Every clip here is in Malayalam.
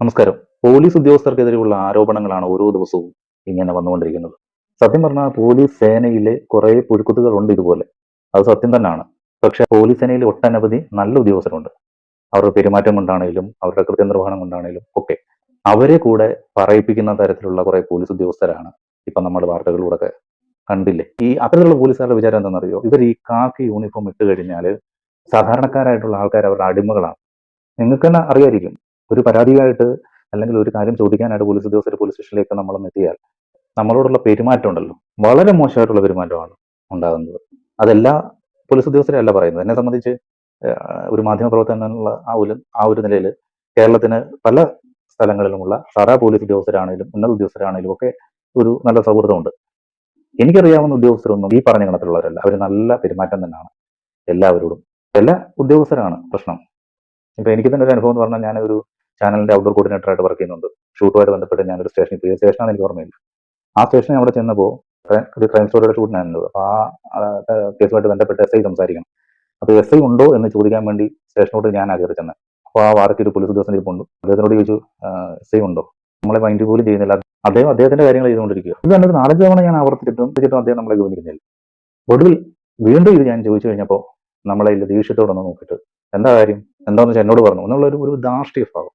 നമസ്കാരം. പോലീസ് ഉദ്യോഗസ്ഥർക്കെതിരെയുള്ള ആരോപണങ്ങളാണ് ഓരോ ദിവസവും ഇങ്ങനെ വന്നുകൊണ്ടിരിക്കുന്നത്. സത്യം പറഞ്ഞാൽ പോലീസ് സേനയിലെ കുറെ പുഴുക്കുത്തുകളുണ്ട് ഇതുപോലെ. അത് സത്യം തന്നെയാണ് പക്ഷെ പോലീസ് സേനയിൽ ഒട്ടനവധി നല്ല ഉദ്യോഗസ്ഥരുണ്ട്. അവരുടെ പെരുമാറ്റം കൊണ്ടാണേലും അവരുടെ കൃത്യനിർവഹണം കൊണ്ടാണേലും ഒക്കെ അവരെ കൂടെ പറയിപ്പിക്കുന്ന തരത്തിലുള്ള കുറെ പോലീസ് ഉദ്യോഗസ്ഥരാണ് ഇപ്പൊ നമ്മൾ വാർത്തകളിലൂടെ കണ്ടില്ലേ? ഈ അത്തരത്തിലുള്ള പോലീസുകാരുടെ വിചാരം എന്താണെന്നറിയോ? ഇവർ ഈ കാക്കി യൂണിഫോം ഇട്ട് കഴിഞ്ഞാൽ സാധാരണക്കാരായിട്ടുള്ള ആൾക്കാർ അവരുടെ അടിമകളാണ്. നിങ്ങൾക്ക് തന്നെ അറിയായിരിക്കും. ഒരു പരാതിയായിട്ട് അല്ലെങ്കിൽ ഒരു കാര്യം ചോദിക്കാനായിട്ട് പോലീസ് ഉദ്യോഗസ്ഥർ പോലീസ് സ്റ്റേഷനിലേക്ക് നമ്മൾ എത്തിയാൽ നമ്മളോടുള്ള പെരുമാറ്റം ഉണ്ടല്ലോ. വളരെ മോശമായിട്ടുള്ള പെരുമാറ്റമാണ് ഉണ്ടാകുന്നത്. അതെല്ലാ പോലീസ് ഉദ്യോഗസ്ഥരെ അല്ല പറയുന്നത്. എന്നെ സംബന്ധിച്ച് ഒരു മാധ്യമ പ്രവർത്തകൻ എന്നുള്ള ആ ഒരു ആ ഒരു നിലയിൽ കേരളത്തിന് പല സ്ഥലങ്ങളിലുമുള്ള സാധാ പോലീസ് ഉദ്യോഗസ്ഥരാണെങ്കിലും ഉന്നത ഉദ്യോഗസ്ഥരാണെങ്കിലും ഒക്കെ ഒരു നല്ല സൗഹൃദമുണ്ട്. എനിക്കറിയാവുന്ന ഉദ്യോഗസ്ഥരൊന്നും ഈ പറഞ്ഞ ഗണത്തിലുള്ളവരല്ല അവർ നല്ല പെരുമാറ്റം തന്നെയാണ് എല്ലാവരോടും. എല്ലാ ഉദ്യോഗസ്ഥരാണ് പ്രശ്നം. ഇപ്പൊ എനിക്ക് തന്നെ ഒരു അനുഭവം എന്ന് പറഞ്ഞാൽ ഞാനൊരു ചാനലിന്റെ ഔട്ട്ഡോർ കോർഡിനേറ്റർ ആയിട്ട് വർക്ക് ചെയ്യുന്നുണ്ട്. ഷൂട്ടുമായിട്ട് ബന്ധപ്പെട്ട് ഞാനൊരു സ്റ്റേഷനിൽ പോയി സ്റ്റേഷനാണ് എനിക്ക് ഓർമ്മയില്ല. ആ സ്റ്റേഷനിൽ അവിടെ ചെന്നപ്പോൾ ഒരു ക്രൈം സ്റ്റോറിയുടെ ഷൂട്ടിനായിരുന്നു അപ്പോൾ ആ കേസുമായിട്ട് ബന്ധപ്പെട്ട് എസ് ഐ സംസാരിക്കണം. അപ്പോൾ എസ് ഐ ഉണ്ടോ എന്ന് ചോദിക്കാൻ വേണ്ടി സ്റ്റേഷനോട് ഞാൻ കയറി ചെന്നത് അപ്പോൾ ആ വാർത്തയ്ക്ക് ഒരു പോലീസ് ഉദ്യോഗസ്ഥൻ ഇരിപ്പുണ്ട്. അദ്ദേഹത്തിനോട് ചോദിച്ചു എസ് ഐ ഉണ്ടോ? നമ്മളെ മൈൻഡ് പോലും ചെയ്യുന്നില്ല. അദ്ദേഹം അദ്ദേഹത്തിന്റെ കാര്യങ്ങൾ ചെയ്തുകൊണ്ടിരിക്കുക. ഇത് തന്നെ നാലഞ്ച് തവണ ഞാൻ ആവർത്തിച്ചിട്ടും ചിട്ടും അദ്ദേഹം നമ്മളെ ഗവനിക്കുന്നില്ല ഒടുവിൽ വീണ്ടും ഇത് ഞാൻ ചോദിച്ചു കഴിഞ്ഞപ്പോൾ നമ്മളെ ഇല്ല ദേഷ്യത്തോടൊന്ന് നോക്കിയിട്ട് എന്താ കാര്യം? എന്താണെന്ന് വെച്ചാൽ എന്നോട് പറഞ്ഞു. എന്നുള്ള ഒരു ധാർഷ്ട്യ ഭാവം.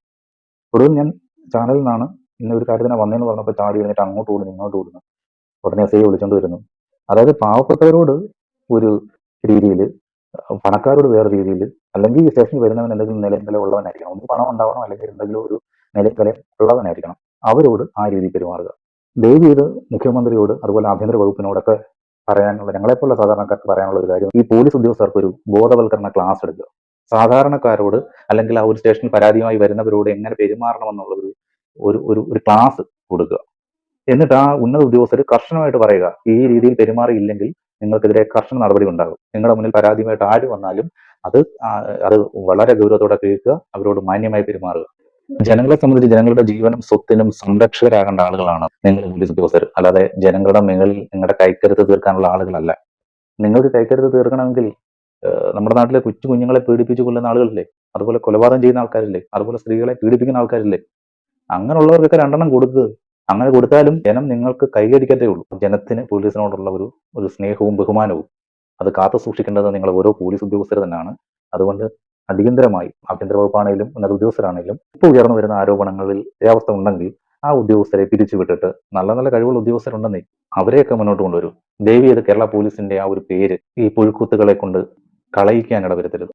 ഒടുവിൽ ഞാൻ ചാനലിൽ നിന്നാണ് ഇന്ന ഒരു കാര്യത്തിന് വന്നതെന്ന് പറഞ്ഞപ്പോൾ ചാടി കഴിഞ്ഞിട്ട് അങ്ങോട്ട് ഓടുന്നു ഇങ്ങോട്ട് ഓടുന്നു ഉടനെ എസ് ഐ വിളിച്ചോണ്ട് വരുന്നു. അതായത് പാവപ്പെട്ടവരോട് ഒരു രീതിയിൽ പണക്കാരോട് വേറെ രീതിയിൽ അല്ലെങ്കിൽ സ്റ്റേഷനിൽ വരുന്നവൻ എന്തെങ്കിലും നിലവില ഉള്ളവനായിരിക്കണം. ഒന്ന് പണം ഉണ്ടാവണം അല്ലെങ്കിൽ എന്തെങ്കിലും ഒരു നിലവില ഉള്ളവനായിരിക്കണം. അവരോട് ആ രീതിയിൽ പെരുമാറുക. ദയവ് ചെയ്ത് മുഖ്യമന്ത്രിയോട് അതുപോലെ ആഭ്യന്തര വകുപ്പിനോടൊക്കെ പറയാനുള്ള ഞങ്ങളെപ്പോലുള്ള സാധാരണക്കാർക്ക് പറയാനുള്ള ഒരു കാര്യം ഈ പോലീസ് ഉദ്യോഗസ്ഥർക്ക് ഒരു ബോധവൽക്കരണ ക്ലാസ് എടുക്കുക. സാധാരണക്കാരോട് അല്ലെങ്കിൽ ആ ഒരു സ്റ്റേഷനിൽ പരാതിയുമായി വരുന്നവരോട് എങ്ങനെ പെരുമാറണമെന്നുള്ള ഒരു ഒരു ഒരു ക്ലാസ് കൊടുക്കുക. എന്നിട്ട് ആ ഉന്നത ഉദ്യോഗസ്ഥർ കർശനമായിട്ട് പറയുക ഈ രീതിയിൽ പെരുമാറിയില്ലെങ്കിൽ നിങ്ങൾക്കെതിരെ കർശന നടപടി ഉണ്ടാകും. നിങ്ങളുടെ മുന്നിൽ പരാതിയുമായിട്ട് ആര് വന്നാലും അത് അത് വളരെ ഗൗരവത്തോടെ കേൾക്കുക അവരോട് മാന്യമായി പെരുമാറുക. ജനങ്ങളെ സംബന്ധിച്ച് ജനങ്ങളുടെ ജീവനും സ്വത്തിനും സംരക്ഷകരാകേണ്ട ആളുകളാണ് നിങ്ങൾ പോലീസ് ഉദ്യോഗസ്ഥർ അല്ലാതെ ജനങ്ങളുടെ മുകളിൽ നിങ്ങളുടെ കൈക്കരുത്ത് തീർക്കാനുള്ള ആളുകളല്ല. നിങ്ങൾക്ക് കൈക്കരുത്ത് തീർക്കണമെങ്കിൽ നമ്മുടെ നാട്ടിലെ കൊച്ചു കുഞ്ഞുങ്ങളെ പീഡിപ്പിച്ച് കൊല്ലുന്ന ആളുകളില്ലേ? അതുപോലെ കൊലപാതകം ചെയ്യുന്ന ആൾക്കാരില്ലേ? അതുപോലെ സ്ത്രീകളെ പീഡിപ്പിക്കുന്ന ആൾക്കാരില്ലേ? അങ്ങനെയുള്ളവർക്കൊക്കെ രണ്ടെണ്ണം കൊടുക്കുക അങ്ങനെ കൊടുത്താലും ജനം നിങ്ങൾക്ക് കൈകടിക്കത്തേ ഉള്ളൂ. ജനത്തിന് പോലീസിനോടുള്ള ഒരു ഒരു സ്നേഹവും ബഹുമാനവും അത് കാത്തു സൂക്ഷിക്കേണ്ടത് നിങ്ങൾ ഓരോ പോലീസ് ഉദ്യോഗസ്ഥർ തന്നെയാണ്. അതുകൊണ്ട് അടിയന്തരമായി ആഭ്യന്തര വകുപ്പാണെങ്കിലും ഉന്നത ഉദ്യോഗസ്ഥരാണെങ്കിലും ഇപ്പോൾ ഉയർന്നു വരുന്ന ആരോപണങ്ങളിൽ അവസ്ഥ ഉണ്ടെങ്കിൽ ആ ഉദ്യോഗസ്ഥരെ പിരിച്ചുവിട്ടിട്ട് നല്ല നല്ല കഴിവുള്ള ഉദ്യോഗസ്ഥരുണ്ടെന്നേ അവരെയൊക്കെ മുന്നോട്ട് കൊണ്ടുവരും. ദേവി അത് കേരള പോലീസിന്റെ ആ ഒരു പേര് ഈ പുഴുക്കൂത്തുകളെ കൊണ്ട് കളയിക്കാൻ ഇടവരുത്തരുത്.